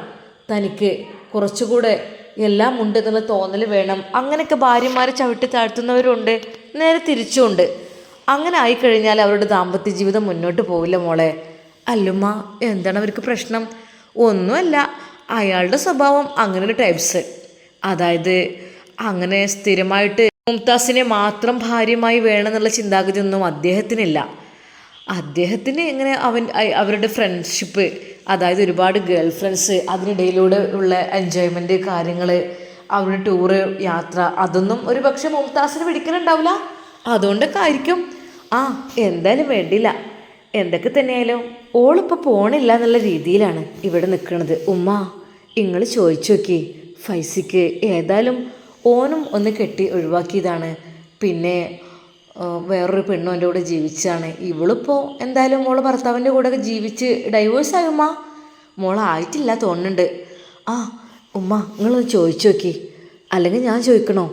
തനിക്ക് കുറച്ചുകൂടെ എല്ലാം ഉണ്ട് എന്നുള്ള തോന്നൽ വേണം. അങ്ങനെയൊക്കെ ഭാര്യമാരെ ചവിട്ടി താഴ്ത്തുന്നവരുണ്ട്. നേരെ തിരിച്ചുമുണ്ട് അങ്ങനെ ആയിക്കഴിഞ്ഞാൽ അവരുടെ ദാമ്പത്യ ജീവിതം മുന്നോട്ട് പോവില്ല മോളെ. അല്ലുമ്മ എന്താണ് അവർക്ക് പ്രശ്നം? ഒന്നുമല്ല അയാളുടെ സ്വഭാവം അങ്ങനെ ഒരു ടൈപ്സ് അതായത് അങ്ങനെ സ്ഥിരമായിട്ട് മുംതാസിനെ മാത്രം ഭാര്യമായി വേണമെന്നുള്ള ചിന്താഗതി ഒന്നും അദ്ദേഹത്തിനില്ല. അദ്ദേഹത്തിന് ഇങ്ങനെ അവൻ അവരുടെ ഫ്രണ്ട്ഷിപ്പ് അതായത് ഒരുപാട് ഗേൾ ഫ്രണ്ട്സ് അതിനിടയിലൂടെ ഉള്ള എൻജോയ്മെന്റ് കാര്യങ്ങൾ അവരുടെ ടൂറ് യാത്ര. അതൊന്നും ഒരു പക്ഷെ മുംതാസിന് പിടിക്കലുണ്ടാവില്ല. അതുകൊണ്ടൊക്കെ ആയിരിക്കും ആ എന്തായാലും വേണ്ടില്ല എന്തൊക്കെ തന്നെയായാലും ഓളിപ്പോൾ പോണില്ല എന്നുള്ള രീതിയിലാണ് ഇവിടെ നിൽക്കുന്നത് ഉമ്മ നിങ്ങൾ ചോദിച്ചു നോക്കി. ഫൈസിക്ക് ഏതായാലും ഓനും ഒന്ന് കെട്ടി ഒഴിവാക്കിയതാണ്. പിന്നെ വേറൊരു പെണ്ണും എന്റെ കൂടെ ജീവിച്ചാണ് ഇവളിപ്പോൾ എന്തായാലും മോളെ ഭർത്താവിന്റെ കൂടെ ഒക്കെ ജീവിച്ച് ഡൈവേഴ്സ് ആയുമ്മ മോളായിട്ടില്ല തോന്നുന്നുണ്ട്. ആ ഉമ്മ നിങ്ങളൊന്ന് ചോദിച്ചു നോക്കി. അല്ലെങ്കിൽ ഞാൻ ചോദിക്കണോ?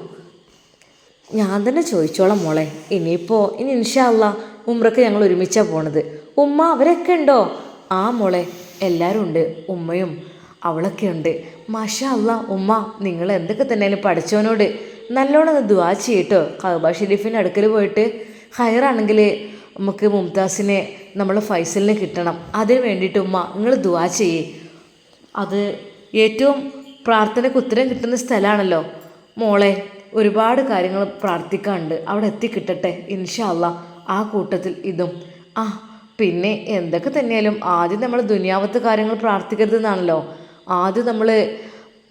ഞാൻ തന്നെ ചോദിച്ചോളാം മോളെ. ഇനിയിപ്പോൾ ഇനി ഇൻഷാല്ല ഉമ്രക്ക് ഞങ്ങൾ ഒരുമിച്ചാണ് പോണത്. ഉമ്മ അവരൊക്കെ ഉണ്ടോ? ആ മോളെ എല്ലാവരും ഉണ്ട്. ഉമ്മയും അവളൊക്കെ ഉണ്ട്. മാഷാ അല്ല ഉമ്മ നിങ്ങൾ എന്തൊക്കെ തന്നെയാലും പഠിച്ചവനോട് നല്ലോണം ദുവാ ചെയ്യട്ടോ കൗബ ഷെരീഫിന്റെ അടുക്കൽ പോയിട്ട് ഹയറാണെങ്കിൽ നമുക്ക് മുംതാസിനെ നമ്മൾ ഫൈസലിനെ കിട്ടണം. അതിന് വേണ്ടിയിട്ട് ഉമ്മ നിങ്ങൾ ദുവാ ചെയ്യേ. അത് ഏറ്റവും പ്രാർത്ഥനയ്ക്ക് ഉത്തരം കിട്ടുന്ന സ്ഥലമാണല്ലോ മോളെ ഒരുപാട് കാര്യങ്ങൾ പ്രാർത്ഥിക്കാനുണ്ട്. അവിടെ എത്തിക്കിട്ടട്ടെ. ഇൻഷാ അല്ലാ ആ കൂട്ടത്തിൽ ഇതും. ആ പിന്നെ എന്തൊക്കെ തന്നെയാലും ആദ്യം നമ്മൾ ദുനിയാവത്തെ കാര്യങ്ങൾ പ്രാർത്ഥിക്കരുതെന്നാണല്ലോ. ആദ്യം നമ്മൾ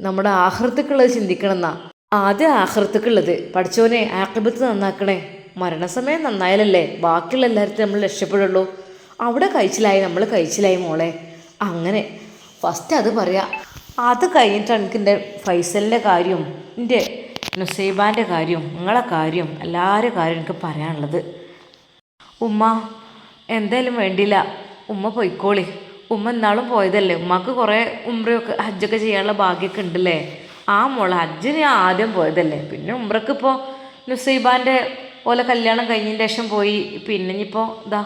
നമ്മുടെ ആഹൃത്തുക്കുള്ളത് ചിന്തിക്കണം എന്നാ ആദ്യം ആഹൃത്തുക്കുള്ളത് പഠിച്ചോനെ ആക്കിബത്ത് നന്നാക്കണേ. മരണസമയം നന്നായാലല്ലേ ബാക്കിയുള്ള എല്ലാവരും നമ്മൾ രക്ഷപ്പെടുള്ളൂ. അവിടെ കഴിച്ചിലായി നമ്മൾ കഴിച്ചിലായി മോളെ. അങ്ങനെ ഫസ്റ്റ് അത് പറയാ അത് കഴിഞ്ഞിട്ടാണ് എനിക്ക് എന്റെ ഫൈസലിന്റെ കാര്യവും എന്റെ നുസൈബാന്റെ കാര്യവും നിങ്ങളെ കാര്യവും എല്ലാവരുടെ കാര്യം എനിക്ക് പറയാനുള്ളത്. ഉമ്മ എന്തായാലും വേണ്ടിയില്ല. ഉമ്മ പൊയ്ക്കോളി. ഉമ്മ എന്നാളും പോയതല്ലേ? ഉമ്മക്ക് കുറേ ഉമ്രയൊക്കെ ഹജ്ജൊക്കെ ചെയ്യാനുള്ള ഭാഗ്യമൊക്കെ ഉണ്ടല്ലേ? ആ മോളെ ഹജ്ജിന് ആദ്യം പോയതല്ലേ? പിന്നെ ഉമ്രക്ക് ഇപ്പോൾ നുസൈബാന്റെ പോലെ കല്യാണം കഴിഞ്ഞതിന് ശേഷം പോയി. പിന്നെ ഇനിയിപ്പോൾ ഇതാ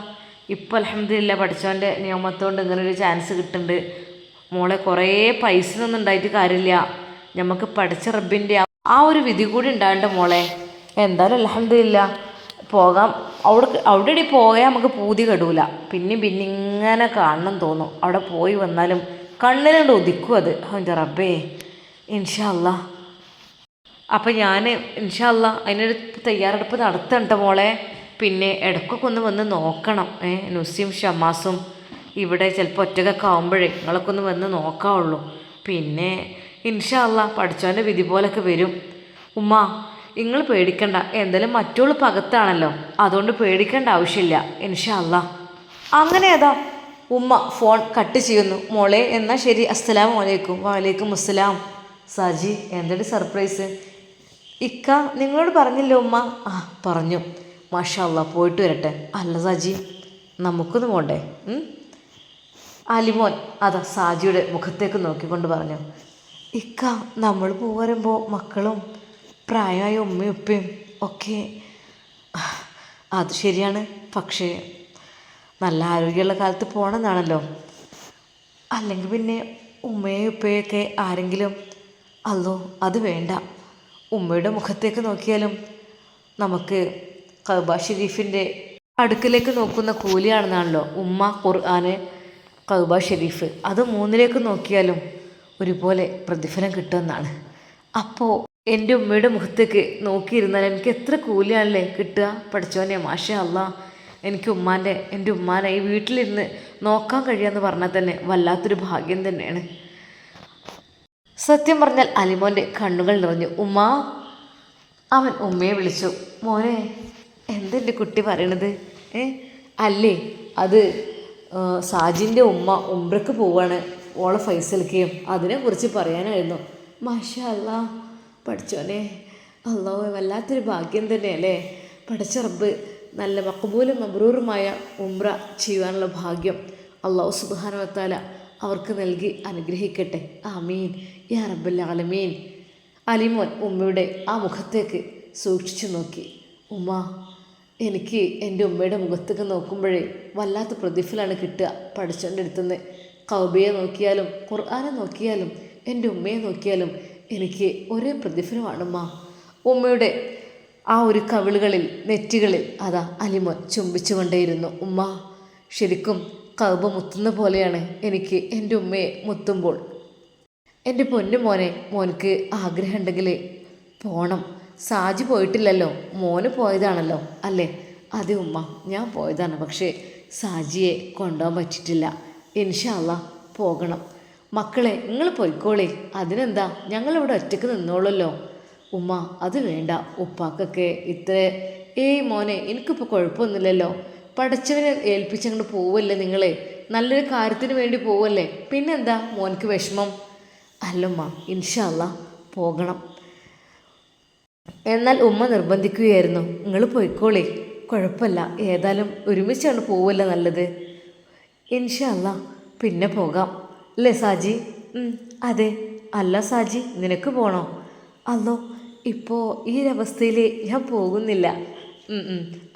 ഇപ്പോൾ അലഹമ്മദില്ല പഠിച്ചവന്റെ നിയമത്തോണ്ട് ഇങ്ങനെ ഒരു ചാൻസ് കിട്ടുന്നുണ്ട്. മോളെ കുറേ പൈസ ഒന്നും ഉണ്ടായിട്ട് കാര്യമില്ല. നമുക്ക് പഠിച്ച റബ്ബിന്റെ ആ- ഒരു വിധി കൂടി ഉണ്ടാകണ്ട മോളെ? എന്തായാലും അല്ലാണ്ടില്ല പോകാം. അവിടെ അവിടെ ഇടി പോയാൽ നമുക്ക് പൂതി കെടൂല. പിന്നെയും പിന്നെ ഇങ്ങനെ കാണണം തോന്നും. അവിടെ പോയി വന്നാലും കണ്ണിലുണ്ട് ഒതുക്കും അത്. അവന്റെ റബ്ബേ ഇൻഷാ അല്ലാ അപ്പം ഞാൻ ഇൻഷാല്ല അതിനൊരു തയ്യാറെടുപ്പ് നടത്തണ്ട മോളെ? പിന്നെ ഇടയ്ക്കൊക്കെ ഒന്ന് വന്ന് നോക്കണം. ഏ നുസിയും ഷമാസും ഇവിടെ ചിലപ്പോൾ ഒറ്റക്കൊക്കെ ആകുമ്പോഴേ നിങ്ങളൊക്കെ ഒന്ന് വന്ന് നോക്കാവുള്ളൂ. പിന്നെ ഇൻഷാല്ല പഠിച്ചവന്റെ വിധി പോലൊക്കെ വരും. ഉമ്മ നിങ്ങൾ പേടിക്കണ്ട. എന്തായാലും മറ്റോൾ പകത്താണല്ലോ. അതുകൊണ്ട് പേടിക്കേണ്ട ആവശ്യമില്ല. ഇൻഷാല്ല അങ്ങനെ അതാ ഉമ്മ ഫോൺ കട്ട് ചെയ്യുന്നു. മോളെ എന്നാൽ ശരി. അസ്സലാം വലൈക്കും വലൈക്കും അസ്സലാം. സജി എന്തൊരു സർപ്രൈസ്? ഇക്ക നിങ്ങളോട് പറഞ്ഞില്ലേ ഉമ്മ? ആ പറഞ്ഞു. മാഷാ പോയിട്ട് വരട്ടെ. അല്ല സജി നമുക്കൊന്ന് പോണ്ടേ? അലിമോൻ അതാ സാജിയുടെ മുഖത്തേക്ക് നോക്കിക്കൊണ്ട് പറഞ്ഞു. ഇക്ക നമ്മൾ പോരുമ്പോൾ മക്കളും പ്രായമായ ഉമ്മയും ഉപ്പയും ഒക്കെ. അത് ശരിയാണ് പക്ഷേ നല്ല ആരോഗ്യമുള്ള കാലത്ത് പോകണമെന്നാണല്ലോ അല്ലെങ്കിൽ പിന്നെ ഉമ്മയും ഉപ്പയൊക്കെ ആരെങ്കിലും അല്ലോ അത് വേണ്ട. ഉമ്മയുടെ മുഖത്തേക്ക് നോക്കിയാലും നമുക്ക് കബ ഷെരീഫിന്റെ അടുക്കിലേക്ക് നോക്കുന്ന കൂലിയാണെന്നാണല്ലോ ഉമ്മ ഖുർആന് കൗബ ഷെരീഫ്. അത് മൂന്നിലേക്ക് നോക്കിയാലും ഒരുപോലെ പ്രതിഫലം കിട്ടുമെന്നാണ്. അപ്പോൾ എന്റെ ഉമ്മയുടെ മുഖത്തേക്ക് നോക്കിയിരുന്നാൽ എനിക്ക് എത്ര കൂലിയാണല്ലേ കിട്ടുക? പഠിച്ചോനെ മാഷ അല്ല എനിക്ക് ഉമ്മാന്റെ എന്റെ ഉമ്മാനെ ഈ വീട്ടിലിരുന്ന് നോക്കാൻ കഴിയാന്ന് പറഞ്ഞാൽ തന്നെ വല്ലാത്തൊരു ഭാഗ്യം തന്നെയാണ്. സത്യം പറഞ്ഞാൽ അലിമോന്റെ കണ്ണുകൾ നിറഞ്ഞു. ഉമ്മ അവൻ ഉമ്മയെ വിളിച്ചു. മോനെ എന്തെന്റെ കുട്ടി പറയണത്? ഏ അല്ലേ? അത് സാജിന്റെ ഉമ്മ ഉംറക്ക് പോവാണ്. ഓളെ ഫൈസലിക്കുകയും അതിനെക്കുറിച്ച് പറയാനായിരുന്നു. മാഷ അല്ല പഠിച്ചോനെ. അല്ലോ വല്ലാത്തൊരു ഭാഗ്യം തന്നെയല്ലേ? പഠിച്ച റബ്ബ് നല്ല മക്കബൂലും മബ്രൂറുമായ ഉംറ ചെയ്യുവാനുള്ള ഭാഗ്യം അള്ളാഹു സുബാനവത്താല അവർക്ക് നൽകി അനുഗ്രഹിക്കട്ടെ. ആമീൻ. യാ റബ്ബൽ ആലമീൻ. അലിമോൻ ഉമ്മയുടെ ആ മുഖത്തേക്ക് സൂക്ഷിച്ചു നോക്കി. ഉമ്മ എനിക്ക് എന്റെ ഉമ്മയുടെ മുഖത്തൊക്കെ നോക്കുമ്പോഴേ വല്ലാത്ത പ്രതിഫലമാണ് കിട്ടുക പഠിച്ചോന്റെ അടുത്തുനിന്ന്. കൗബയെ നോക്കിയാലും ഖുർആാനെ നോക്കിയാലും എന്റെ ഉമ്മയെ നോക്കിയാലും എനിക്ക് ഒരേ പ്രതിഫലമാണുമ്മ. ഉമ്മയുടെ ആ ഒരു കവിളുകളിൽ നെറ്റികളിൽ അതാ അലിമോൻ ചുംബിച്ചുകൊണ്ടേയിരുന്നു. ഉമ്മ ശരിക്കും കൗബ മുത്തുന്ന പോലെയാണ് എനിക്ക് എന്റെ ഉമ്മയെ മുത്തുമ്പോൾ. എന്റെ പൊന്നു മോനെ മോനക്ക് ആഗ്രഹമുണ്ടെങ്കിൽ പോണം. സാജി പോയിട്ടില്ലല്ലോ. മോന് പോയതാണല്ലോ. അല്ലേ? അതെ ഉമ്മ ഞാൻ പോയതാണ്. പക്ഷേ സാജിയെ കൊണ്ടുപോകാൻ പറ്റിയിട്ടില്ല. ഇൻഷാല്ല പോകണം. മക്കളെ നിങ്ങൾ പോയിക്കോളേ. അതിനെന്താ? ഞങ്ങളിവിടെ ഒറ്റയ്ക്ക് നിന്നോളല്ലോ. ഉമ്മ അത് വേണ്ട. ഉപ്പാക്കൊക്കെ ഇത്ര. ഏയ് മോനെ എനിക്കിപ്പോൾ കുഴപ്പമൊന്നുമില്ലല്ലോ. പഠിച്ചവനെ ഏൽപ്പിച്ചങ്ങോട്ട് പോവല്ലേ നിങ്ങളെ? നല്ലൊരു കാര്യത്തിന് വേണ്ടി പോവല്ലേ? പിന്നെന്താ മോനക്ക് വിഷമം? അല്ലമ്മ ഇൻഷാല്ല പോകണം. എന്നാൽ ഉമ്മ നിർബന്ധിക്കുകയായിരുന്നു. നിങ്ങൾ പോയിക്കോളേ. കുഴപ്പമില്ല. ഏതായാലും ഒരുമിച്ചാണ് പോവല്ല നല്ലത്. ഇൻഷല്ല പിന്നെ പോകാം. അല്ലേ സാജി? അതെ. അല്ല സാജി നിനക്ക് പോണോ? അല്ലോ ഇപ്പോൾ ഈ ഒരവസ്ഥയിൽ ഞാൻ പോകുന്നില്ല.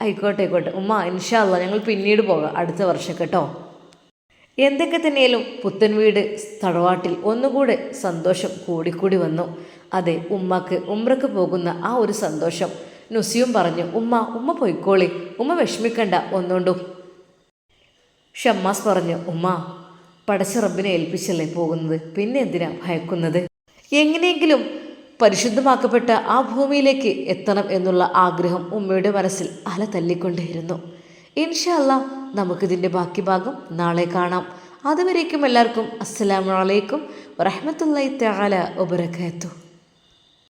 ആയിക്കോട്ടെ ആയിക്കോട്ടെ. ഉമ്മ ഇൻഷാല്ല ഞങ്ങൾ പിന്നീട് പോകാം. അടുത്ത വർഷം കേട്ടോ. എന്തൊക്കെ തന്നെയാലും പുത്തൻ വീട് തടവാട്ടിൽ ഒന്നുകൂടെ സന്തോഷം കൂടിക്കൂടി വന്നു. അതെ ഉമ്മക്ക് ഉമ്രക്ക് പോകുന്ന ആ ഒരു സന്തോഷം. നുസിയും പറഞ്ഞു ഉമ്മ ഉമ്മ പൊയ്ക്കോളി ഉമ്മ വിഷമിക്കണ്ട ഒന്നുകൊണ്ടും ഷമ്മാസ് പറഞ്ഞു ഉമ്മ പടച്ച റബ്ബിനെ ഏൽപ്പിച്ചല്ലേ പോകുന്നത്? പിന്നെ എന്തിനാ ഭയക്കുന്നത്? എങ്ങനെയെങ്കിലും പരിശുദ്ധമാക്കപ്പെട്ട ആ ഭൂമിയിലേക്ക് എത്തണം എന്നുള്ള ആഗ്രഹം ഉമ്മയുടെ മനസ്സിൽ അല തല്ലിക്കൊണ്ടേയിരുന്നു. ഇൻഷല്ല നമുക്കിതിന്റെ ബാക്കി ഭാഗം നാളെ കാണാം. അതുവരേക്കും എല്ലാവർക്കും അസ്സലാമലൈക്കും വറഹമത്തല്ലാ തആല വബറകാതുഹു.